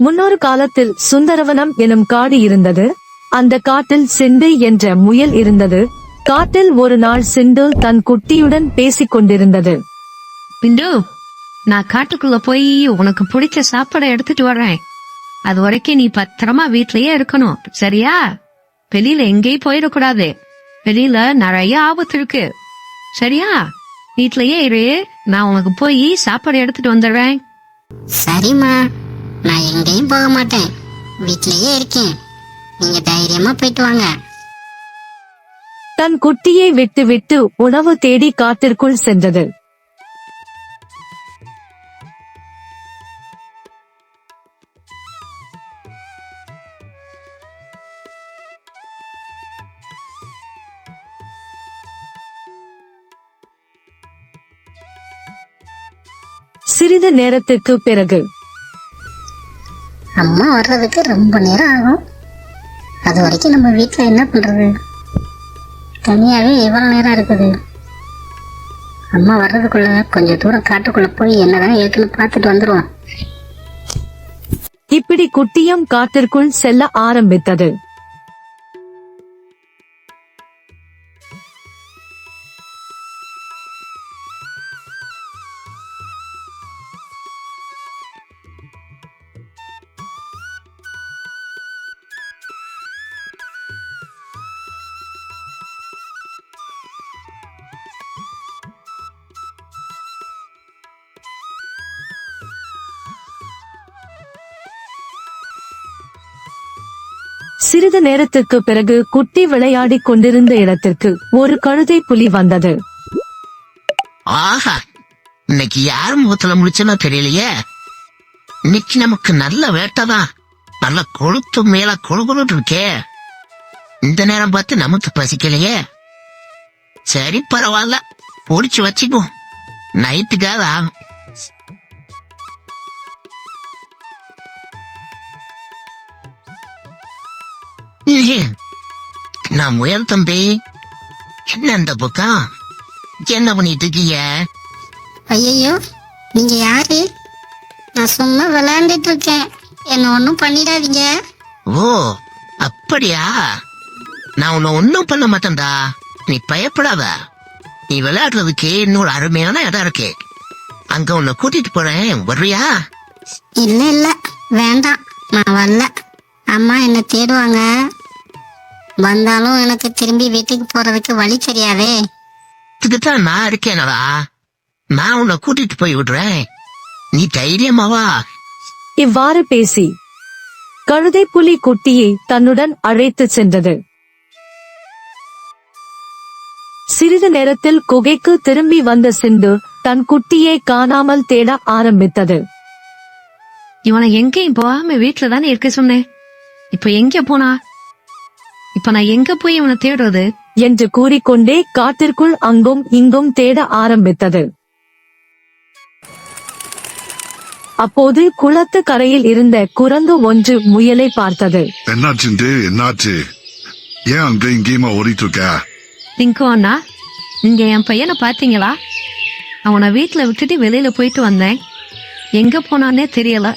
முன்னொரு காலத்தில் சுந்தரவனம் எனும் காடு இருந்தது. அந்த காட்டில் சிண்டு என்ற முயல் இருந்தது. காட்டில் ஒரு நாள் சிண்டு தன் குட்டியுடன் பேசிக் கொண்டிருந்தது. பிண்டு நான் காட்டுக்குள்ள போய் உனக்கு பிடிச்ச சாப்பாடை எடுத்துட்டு வர்றேன். அது வரைக்கும் நீ பத்திரமா வீட்லயே இருக்கணும். சரியா? வெளியில எங்கேயும் போயிடக்கூடாது. வெளியில நிறைய ஆபத்து இருக்கு. சரியா? வீட்லயே இரு. நான் உனக்கு போய் சாப்பாடு எடுத்துட்டு வந்துடுறேன். சரிம்மா. நான் எங்கேயும் போக மாட்டேன். வீட்லயே இருக்கேன். நீங்க தைரியமா போயிட்டு வாங்க. தன் குட்டியை விட்டு விட்டு உணவு தேடி காட்டிற்குள் சென்றது. சிறிது நேரத்திற்கு பிறகு அம்மா வர்றதுக்கு ரொம்ப நேரம் ஆகும். அது வரைக்கும் நம்ம வீட்டில் என்ன பண்றது? தனியாவே எவ்வளவு நேரம் இருக்குது. அம்மா வர்றதுக்குள்ள கொஞ்சம் தூரம் காட்டுக்குள்ள போய் என்னதான் இருக்குன்னு பார்த்துட்டு வந்துருவோம். இப்படி குட்டியும் காட்டிற்குள் செல்ல ஆரம்பித்தது. சிறிது நேரத்திற்கு பிறகு குட்டி விளையாடிக் கொண்டிருந்த இடத்திற்கு ஒரு கழுதை புலி வந்தது. ஆஹா இன்னைக்கு யார் முகத்துல முடிச்சுன்னா தெரியலையே. இன்னைக்கு நமக்கு நல்ல வேட்டைதான். நல்ல கொழுத்து மேல கொழுகுன்னு இருக்கே. இந்த நேரம் பார்த்து நமக்கு பசிக்கலையே. சரி பரவாயில்ல. பொடிச்சு வச்சுக்கோ நைட்டுக்காக ஆகும். நான் தம்பி. என்ன இந்த பக்கம்? என்ன பண்ணிட்டு இருக்கீங்க? ஐயோ நீங்க யாரு? நான் சும்மா விளையாண்டுட்டு இருக்கேன். என்ன ஒன்றும் பண்ணிடாதீங்க. ஓ அப்படியா? நான் உன்னை ஒன்னும் பண்ண மாட்டேன்டா. நீ பயப்படாத. நீ விளையாடுறதுக்கு இன்னொரு அருமையான இடம் இருக்கு. அங்க உன்னை கூட்டிட்டு போறேன். வர்றியா? இல்ல இல்ல. வேண்டாம். நான் வரல. அம்மா என்ன தேடுவாங்க. வந்தாலும் எனக்கு திரும்பி வீட்டுக்கு போறதுக்கு வழி தெரியாதே. இதுக்குத்தான் நான் இருக்கேனடா நான் உன்னை கூட்டிட்டு போய் விடுறேன். நீ தைரியமா வா. இவ்வாறு பேசி கழுதை புலி குட்டியை தன்னுடன் அழைத்துச் சென்றது. சிறிது நேரத்தில் குகைக்கு திரும்பி வந்த சிந்து தன் குட்டியை காணாமல் தேட ஆரம்பித்தது. இவனை எங்கேயும் போகாம வீட்டுல தானே இருக்க சொன்னேன். இப்ப எங்க போனா? இப்ப நான் எங்க போய் இவனை தேடுறது? என்று கூறிக்கொண்டே காட்டிற்குள் அங்கும் இங்கும் தேட ஆரம்பித்தது. அப்போது குளத்து கரையில் இருந்த குரங்கு ஒன்று முயலை பார்த்தது. என்னாச்சு? ஏன் அங்க இங்கேயுமா ஓடிட்டு இருக்க டிங்கு அண்ணா நீங்க என் பையனை பாத்தீங்களா அவனை வீட்டுல விட்டுட்டு வெளியில போயிட்டு வந்தேன். எங்க போனானே தெரியல.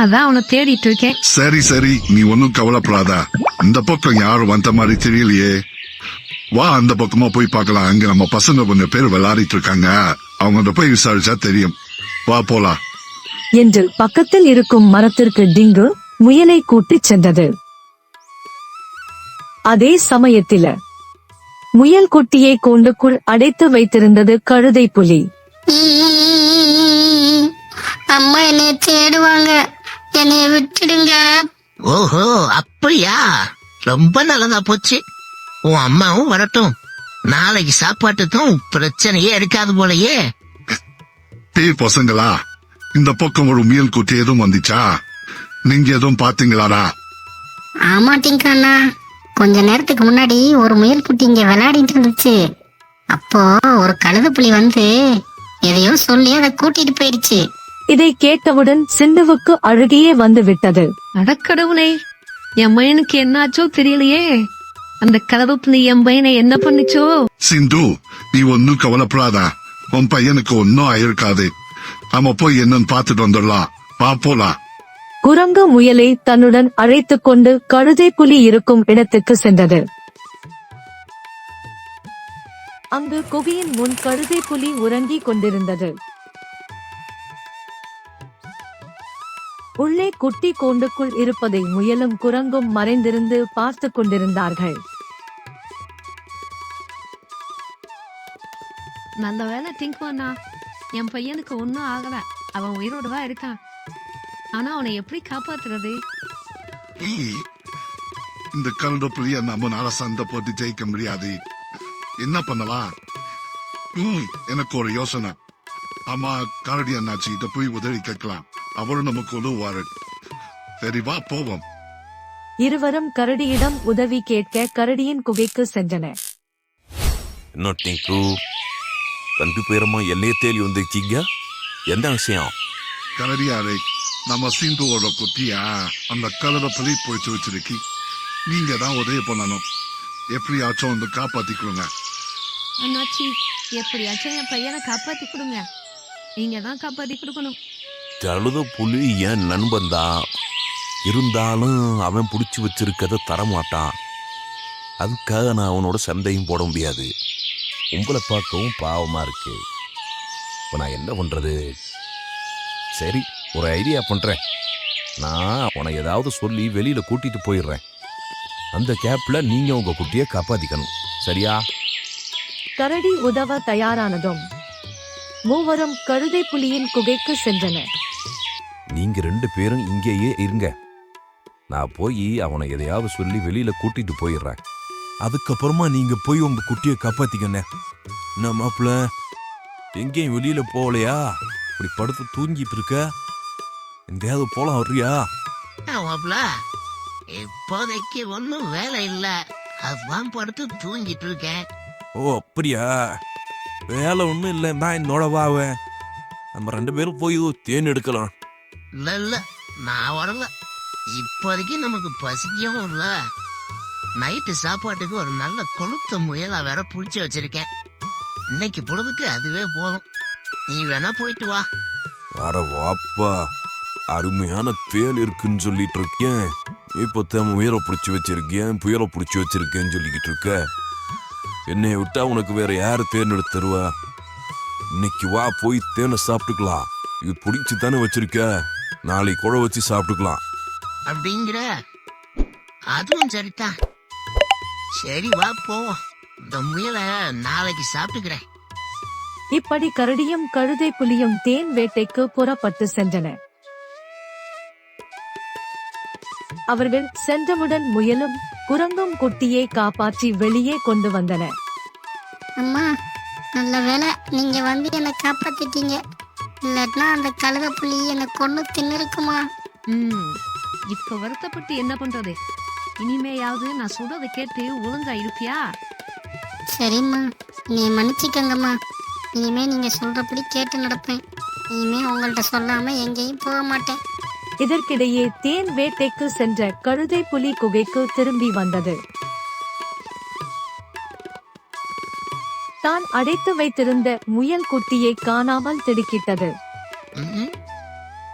அதான் அவனை தேடிட்டு இருக்கேன் சரி சரி. நீ ஒன்னும் கவலைப்படாத. இந்த பக்கம் யாரும் வந்த மாதிரி தெரியலையே. வா அந்த பக்கமா போய் பார்க்கலாம். அங்க நம்ம பசங்க கொஞ்சம் பேர் விளையாடிட்டு இருக்காங்க. அவங்க போய் விசாரிச்சா தெரியும். வா போலாம். என்று பக்கத்தில் இருக்கும் மரத்திற்கு டிங்கு முயலை கூட்டிச் சென்றது. அதே சமயத்தில முயல் குட்டியை கூண்டுக்குள் அடைத்து வைத்திருந்தது கழுதை புலி அம்மா என்னைய தேடுவாங்க. என்னைய விட்டுடுங்க. ஓஹோ அப்படியா? ரொம்ப நல்லதா போச்சு. உன் அம்மாவும் வரட்டும். நாளைக்கு சாப்பாட்டுக்கும் பிரச்சனையே இருக்காது போலயே. டேய் பசங்களா இந்த பக்கம் ஒரு முயல் குட்டி எதுவும் வந்துச்சா? நீங்க எதுவும் பாத்தீங்களாடா ஆமா டிங்கண்ணா கொஞ்ச நேரத்துக்கு முன்னாடி ஒரு முயல் குட்டி இங்க விளையாடிட்டு இருந்துச்சு. அப்போ ஒரு கழுத புலி வந்து எதையோ சொல்லி அதை கூட்டிட்டு போயிடுச்சு. இதை கேட்டவுடன் சிந்துவுக்கு அழுகையே வந்து விட்டது அடக்கடவுளே என் பையனுக்கு என்னாச்சோ தெரியலையே. அந்த கதவுப்புல என் பையனை என்ன பண்ணுச்சோ? சிந்து நீ ஒன்னும் கவலைப்படாத. உன் பையனுக்கு ஒன்னும் ஆயிருக்காது. நாம போய் என்னன்னு பாத்துட்டு வந்துடலாம். வா போலாம். குரங்கு முயலை தன்னுடன் அழைத்துக் கொண்டு கழுதை புலி இருக்கும் இடத்துக்கு சென்றது. அங்கு குகையின் முன் கழுதை புலி உறங்கிக் கொண்டிருந்தது. உள்ளே குட்டி கூண்டுக்குள் இருப்பதை முயலும் குரங்கும் மறைந்திருந்து பார்த்துக் கொண்டிருந்தார்கள். நல்ல வேலை திங்க் பண்ணா. என் பையனுக்கு ஒன்றும் ஆகல. அவன் உயிரோடு தான் இருக்கான். ஆனா அவனை எப்படி காப்பாத்துறது? இந்த கரண்ட புலிய நம்மனால சண்டை போட்டு ஜெயிக்க முடியாது. என்ன பண்ணலாம்? ம், எனக்கு ஒரு யோசனை. ஆமா கரடி அண்ணாச்சி இத போய் உதவி கேட்கலாம். அவரும் நமக்கு உதவுவாரு சரி வா போவோம். இருவரும் கரடியிடம் உதவி கேட்க கரடியின் குகைக்கு சென்றனர் என்ன டிங்கு ரெண்டு பேருமா என்னைய தேடி வந்திருக்கீங்க? என்ன விஷயம்? கரடியாரை நம்ம சிந்துவோட குட்டியா? அந்த கலரை புலி போயிட்டு வச்சிருக்கி. நீங்க தான் உதவி பண்ணணும். எப்படியாச்சும் வந்து காப்பாத்திக்கோங்க அண்ணாச்சி எப்படியாச்சும் என் பையனை காப்பாத்தி கொடுங்க. நீங்க தான் காப்பாத்தி கொடுக்கணும். தழுத புலி என் நண்பன் தான் இருந்தாலும் அவன் பிடிச்சி வச்சிருக்கத தரமாட்டான். அதுக்காக நான் அவனோட சண்டையும் போட முடியாது. உங்களை பார்க்கவும் பாவமாக இருக்கு. இப்போ நான் என்ன பண்ணுறது சரி ஒரு ஐடியா பண்ணுறேன் நான் உன ஏதாவது சொல்லி வெளியில் கூட்டிகிட்டு போயிடுறேன். அந்த கேப்பில் நீங்கள் உங்கள் குட்டியை காப்பாற்றிக்கணும் சரியா? கரடி உதவ தயாரானதும் மூவரும் கழுதை புலியின் குகைக்கு சென்றனர். நீங்க ரெண்டு பேரும் இங்கேயே இருங்க. நான் போய் அவனை எதையாவது சொல்லி வெளியில கூட்டிட்டு போயிடுறேன். அதுக்கப்புறமா நீங்க போய் உங்க குட்டியை காப்பாத்திக்கண்ணே என்ன மாப்பிள்ள எங்கேயும் வெளியில போகலையா? இப்படி படுத்து தூங்கிட்டு இருக்க? எங்கேயாவது போலாம் வர்றியா? மாப்ள இப்போதைக்கு ஒன்னும் வேலை இல்ல. அதான் படுத்து தூங்கிட்டு இருக்கேன். ஓ அப்படியா? வேலை ஒன்றும் இல்லை நான் என்னோட வாவேன். நம்ம ரெண்டு பேரும் போய் தேன் எடுக்கலாம். இல்ல இல்ல நான் வரல. இப்போதைக்கு நமக்கு பசிக்கவும் இல்ல. நைட்டு சாப்பாட்டுக்கு ஒரு நல்ல கொளுத்த முயலா வேற புடிச்சு வச்சிருக்கேன். இன்னைக்கு பொழுதுக்கு அதுவே போதும். நீ வேணா போயிட்டு வா. அட வாப்பா அருமையான தேன் இருக்குன்னு சொல்லிட்டு இருக்கேன். இப்போ தான் உயர பிடிச்சி வச்சிருக்கேன் புயலை பிடிச்சி வச்சிருக்கேன்னு சொல்லிக்கிட்டு இருக்க. என்னை விட்டா உனக்கு வேற யாரு தேன் எடுத்து தருவா? இன்னைக்கு வா போய் தேனை சாப்பிட்டுக்கலாம். இது பிடிச்சி தானே வச்சிருக்க? நாளைக்கு குழ வச்சு சாப்பிட்டுக்கலாம். அப்படிங்கிற? அதுவும் சரிதான். சரி வா போவோம் இந்த முயலை நாளைக்கு சாப்பிட்டுக்கிறேன். இப்படி கரடியும் கழுதை புலியும் தேன் வேட்டைக்கு புறப்பட்டு சென்றனர் அவர்கள் சென்றவுடன் முயலும் குரங்கும் குட்டியை காப்பாற்றி வெளியே கொண்டு வந்தனர் அம்மா நல்ல வேலை நீங்க வந்து என்னை காப்பாத்திட்டீங்க. இல்லாட்டினா அந்த கழுத புலி என்னை கொண்டு தின்னுருக்குமா? ம் இப்ப வருத்தப்பட்டு என்ன பண்றது? இனிமேயாவது நான் சொல்றதை கேட்டு ஒழுங்கா இருப்பியா? சரிம்மா நீ மன்னிச்சுக்கங்கம்மா. இனிமே நீங்க சொல்றபடி கேட்டு நடப்பேன். இனிமே உங்கள்ட்ட சொல்லாம எங்கேயும் போக மாட்டேன். இதற்கிடையே தேன் வேட்டைக்கு சென்ற கழுதை புலி குகைக்கு திரும்பி வந்தது. தான் அடைத்து வைத்திருந்த முயல் குட்டியை காணாமல் திடுக்கிட்டது. ம்ம்.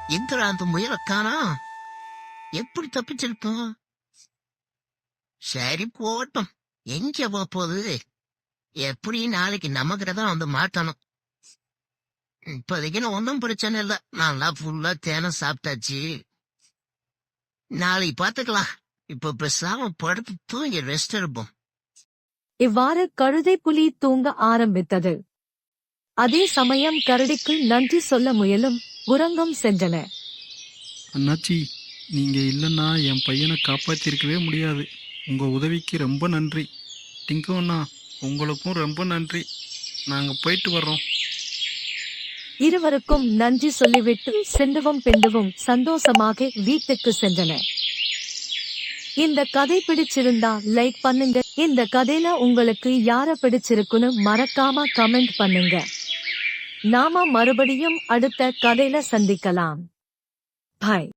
எங்கடா அந்த முயலை காணா? எப்படி தப்பிச்சிருக்கோம் சரி போட்டோம் எங்க போக போகுது? எப்படி நாளைக்கு நமக்கிட்ட வந்து மாட்டணும். இப்போதைக்கு ஒன்றும் பிரச்சனை இல்லை. நல்லா ஃபுல்லா தேனை சாப்பிட்டாச்சு. நாளைக்கு பார்த்துக்கலாம். இப்ப பேசாம படுத்து தூங்கி ரெஸ்ட் எடுப்போம். இவ்வாறு கழுதை புலி தூங்க ஆரம்பித்தது. அதே சமயம் கரடிக்கு நன்றி சொல்ல முயலும் குரங்கும் சென்றன. அண்ணாச்சி நீங்க இல்லைன்னா என் பையனை காப்பாத்திருக்கவே முடியாது. உங்க உதவிக்கு ரொம்ப நன்றி. டிங்கு அண்ணா உங்களுக்கும் ரொம்ப நன்றி. நாங்க போயிட்டு வர்றோம். இருவருக்கும் நன்றி சொல்லிவிட்டு செண்டுவும் பெண்டுவும் சந்தோஷமாக வீட்டுக்கு சென்றன இந்த கதை பிடிச்சிருந்தா லைக் பண்ணுங்க. இந்த கதையில உங்களுக்கு யார பிடிச்சிருக்குன்னு மறக்காம கமெண்ட் பண்ணுங்க. நாம மறுபடியும் அடுத்த கதையில சந்திக்கலாம். பாய்